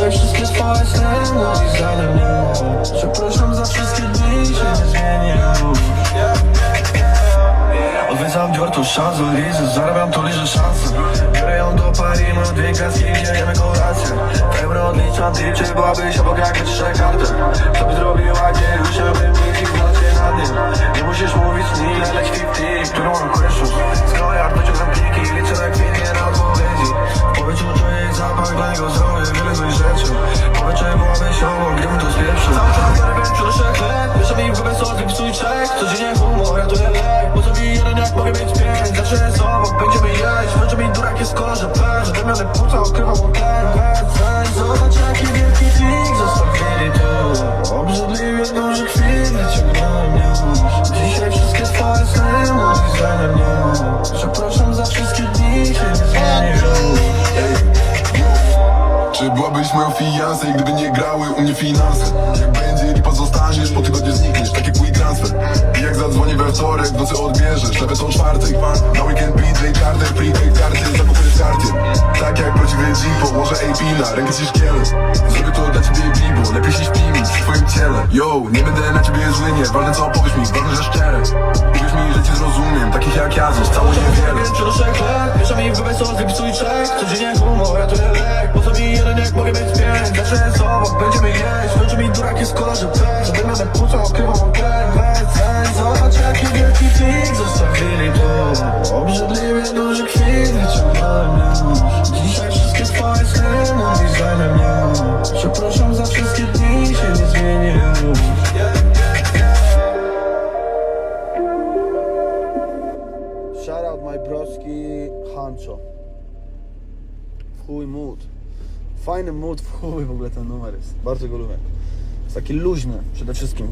Dzisiaj wszystkie twoje sny zade mnie Przepraszam za wszystkie dni Się nie zmienię Odwiedzam Dior, tu Champs-Élysées Zarabiam to liczę szanse. Biorę ją do Paris, mam dwie Gdzie jemy kolację. Euro odliczam DJ Byłabyś obok jak wyciszę mogę mieć pięć Zawsze jest obok, będziemy jeść. Wręcz mi durak jest kolorze pełń Zadymione płuca okrywa łokier Weź, zobacz jaki wielki trik Zostawili tu. Obrzydliwie duży krwi Wyciągnąłem już Dzisiaj wszystkie twoje sny Mówi zamiast mnie Przepraszam za wszystkie dni nie zmienię Czy byłabyś moją fiancé, gdyby nie grały u mnie finanse? Jak będzie lipa zostaniesz, po tygodniu znikniesz, tak jak mój transfer wtorek, w nocy odbierzesz, lepiej są czwartek. Na weekend PJ Carter, prepaid karty, zakupię karty. Tak jak prawdziwy G, położę AP na rękę ci szkielet. Zrobię to dla ciebie bibo, lepiej się śpimy w twoim ciele. Yo, nie będę na ciebie zły, nie ważne co powiesz mi, ważne, że szczere. Powiedz mi, że cię zrozumiem, takich jak ja, coś cało niewiele Wiem, przynoszę chleb Miesza mi w głowie słodki psuj czek. Codziennie humor, to lek Po mi jeden jak mogę mieć pięć? Zawsze jest Duży krwi Wyciągnąłem już Dzisiaj wszystkie twoje sny Mówi zajmę mnie Przepraszam za wszystkie dni Się nie zmienię Shout out my broski Hancho. W chuj mood. Fajny mood w chuj w ogóle ten numer jest. Bardzo go lubię. Jest taki luźny przede wszystkim.